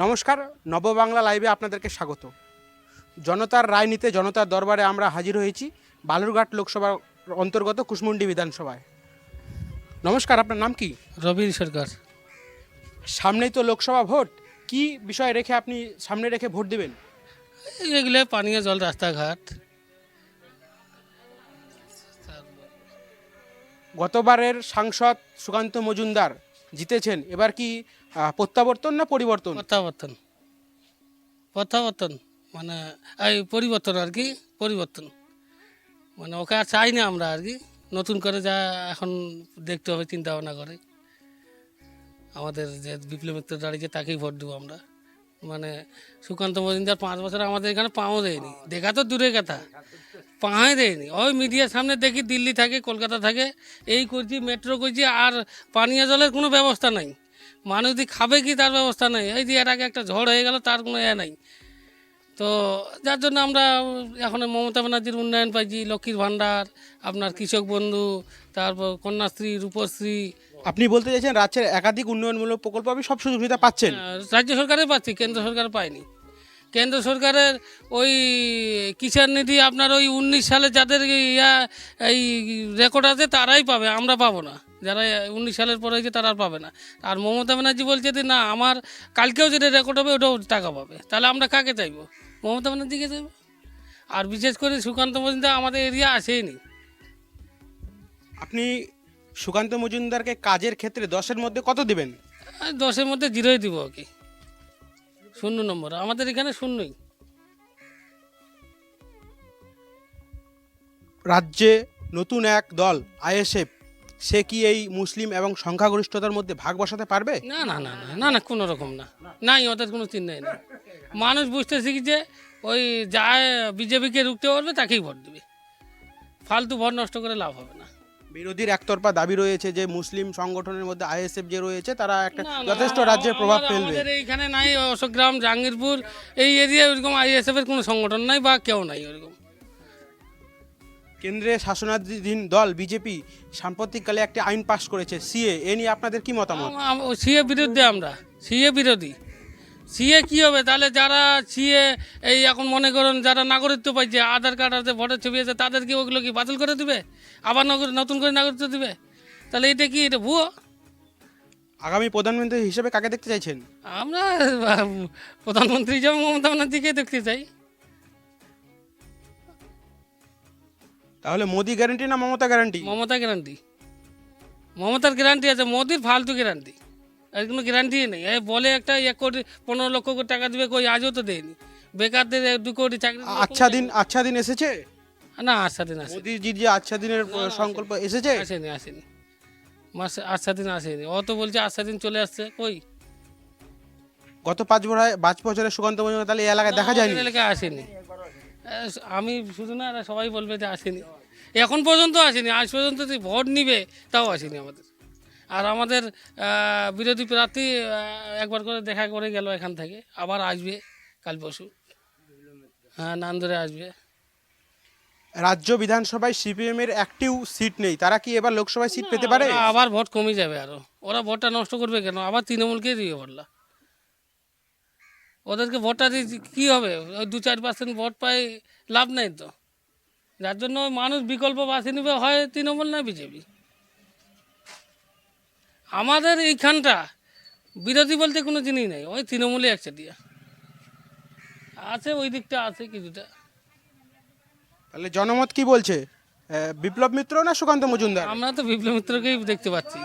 নমস্কার নববাংলা লাইভে আপনাদেরকে স্বাগত। জনতার রায় নিতে জনতার দরবারে আমরা হাজির হয়েছি বালুরঘাট লোকসভার অন্তর্গত কুশমুন্ডি বিধানসভায়। নমস্কার আপনার নাম কি? রবীর সরকার। সামনেই তো লোকসভা ভোট। কি বিষয় রেখে আপনি সামনে রেখে ভোট দেবেন? এগুলো পানীয় জল রাস্তাঘাট। গতবারের সাংসদ সুকান্ত মজুমদার জিতেছেন। এবার কি প্রত্যাবর্তন না পরিবর্তন? প্রত্যাবর্তন। প্রত্যাবর্তন মানে এই পরিবর্তন আর কি, পরিবর্তন। মানে ওকে আর চাই না আমরা আর কি। নতুন করে যা এখন দেখতে হবে চিন্তা ভাবনা করে। আমাদের যে বিপ্লব মিত্র দাঁড়িয়েছে, তাকেই ভোট দেবো আমরা। মানে সুকান্ত মজুমদার পাঁচ বছর আমাদের এখানে পাও দেয়নি। দেখা তো দূরে কথা। পাহাই দেয়নি ওই মিডিয়ার সামনে দেখি দিল্লি থাকে কলকাতা থাকে। এই করছি মেট্রো করছি আর পানীয় জলের কোনো ব্যবস্থা নাই। মানুষ দি খাবে কি তার ব্যবস্থা নেই। এই যে এর আগে একটা ঝড় হয়ে গেল তার কোনো এ নাই। তো যার জন্য আমরা এখন মমতা ব্যানার্জির উন্নয়ন পাইছি লক্ষ্মীর ভাণ্ডার আপনার কৃষক বন্ধু তারপর কন্যাশ্রী রূপশ্রী। আপনি বলতে চাইছেন রাজ্যের একাধিক উন্নয়নমূলক প্রকল্প আপনি সব সুযোগ সুবিধা পাচ্ছেন? আহ, রাজ্য সরকারে পাচ্ছি কেন্দ্র সরকার পায়নি। কেন্দ্র সরকারের ওই কিষাণ নিধি আপনার ওই উনিশ সালে যাদের ইয়া এই রেকর্ড আছে তারাই পাবে আমরা পাবো না। যারা উনিশ সালের পরে হয়েছে তারা আর পাবে না। আর মমতা ব্যানার্জি বলছে যে না আমার কালকেও যেটা রেকর্ড হবে ওটাও টাকা পাবে। তাহলে আমরা কাকে চাইব? মমতা ব্যানার্জিকে চাইব? আর বিশেষ করে সুকান্ত মজুমদার আমাদের এরিয়া আসেইনি। আপনি সুকান্ত মজুমদারকে কাজের ক্ষেত্রে দশের মধ্যে কত দেবেন? দশের মধ্যে জিরোই দিব ওকে শূন্য নম্বর আমাদের এখানে শূন্যই। রাজ্যে নতুন এক দল আইএসএফ সে কি এই মুসলিম এবং সংখ্যাগরিষ্ঠতার মধ্যে ভাগ বসাতে পারবে? না না না না না না কোনো রকম না। নাই ওদের কোনো চিন্তাই নেই মানুষ বুঝতে শিখেছে ওই যা বিজেপিকে রুখতে পারবে তাকেই ভোট দেবে। ফালতু ভোট নষ্ট করে লাভ হবে না। বিরোধীর একতরফা দাবি রয়েছে যে মুসলিম সংগঠনের মধ্যে আইএসএফ যে রয়েছে তারা একটা যথেষ্ট রাজ্যের প্রভাব ফেলবে। আমাদের এইখানে নাই অশোকগ্রাম জাহাঙ্গীরপুর এই এরিয়ায় ওইরকম আইএসএফ এর কোনো সংগঠন নাই বা কেউ নাই ওইরকম। কেন্দ্রে শাসনাধীন দল বিজেপি সাম্প্রতিককালে একটি আইন পাশ করেছে সিএ। এ নিয়ে আপনাদের কি মতামত? সিএ বিরুদ্ধে আমরা সিএ বিরোধী। সিএ কি হবে? তাহলে যারা সিএ এই এখন মনে করুন যারা নাগরিকত্ব পাইছে আধার কার্ড আছে ভোটার ছবি আছে তাদেরকে ওগুলো কি বাতিল করে দিবে? আবার নগর- নতুন করে নাগরিকত্ব দিবে? তাহলে এটা কি এটা ভুয়ো? আগামী প্রধানমন্ত্রী হিসেবে কাকে দেখতে চাইছেন? আমরা প্রধানমন্ত্রী যেমন মমতা ব্যানার্জিকে দেখতে চাই। তাহলে মোদি গ্যারান্টি না মমতা গ্যারান্টি মমতা গ্যারান্টি মমতার গ্যারান্টি আছে মোদির ফালতু গ্যারান্টি আর কোনো গ্যারান্টি নেই বলে একটা এক কোটি পনেরো লক্ষ কোটি টাকা দেবে কই আজও তো দেয়নি। বেকারদের দু কোটি চাকরি আচ্ছা দিন আচ্ছা দিন এসেছে? না আচ্ছা দিন আসেনি। মোদিজির যে আচ্ছা দিনের সংকল্প এসেছে? আসেনি আসেনি। মাস আচ্ছা দিন আসেনি। ও তো বলছে আচ্ছা দিন চলে আসছে কই? গত পাঁচ বছর পাঁচ বছরে সুকান্ত মজুমদার তাহলে এই এলাকায় দেখা যায়নি? এলাকায় আসেনি। আমি শুধু না সবাই বলবে যে আসেনি। এখন পর্যন্ত আসেনি আজ পর্যন্ত ভোট নিবে তাও আসেনি আমাদের। আর আমাদের বিরোধী প্রার্থী একবার করে দেখা করে গেল এখান থেকে। আবার আসবে কাল পরশু। হ্যাঁ নান্দরে আসবে। রাজ্য বিধানসভায় সিপিএম এর একটিও সিট নেই। তারা কি এবার লোকসভায় সিট পেতে পারে? আবার ভোট কমে যাবে আরও। ওরা ভোটটা নষ্ট করবে কেন? আবার তৃণমূলকে দিয়ে ভোটলা ওদেরকে ভোটটা দিয়ে কী হবে? ওই দু চার পার্সেন্ট ভোট পাই লাভ নেই তো। যার জন্য মানুষ বিকল্প বাছে নেবে হয় তৃণমূল না বিজেপি? আমাদের এইখানটা বিরোধী বলতে কোনো জিনিস নেই। ওই তৃণমূলই একটা দিয়া। আছে ওই দিকটা আছে কিছুটা। তাহলে জনমত কি বলছে? বিপ্লব মিত্র না সুকান্ত মজুমদার? আমরা তো বিপ্লব মিত্রকেই দেখতে পাচ্ছি।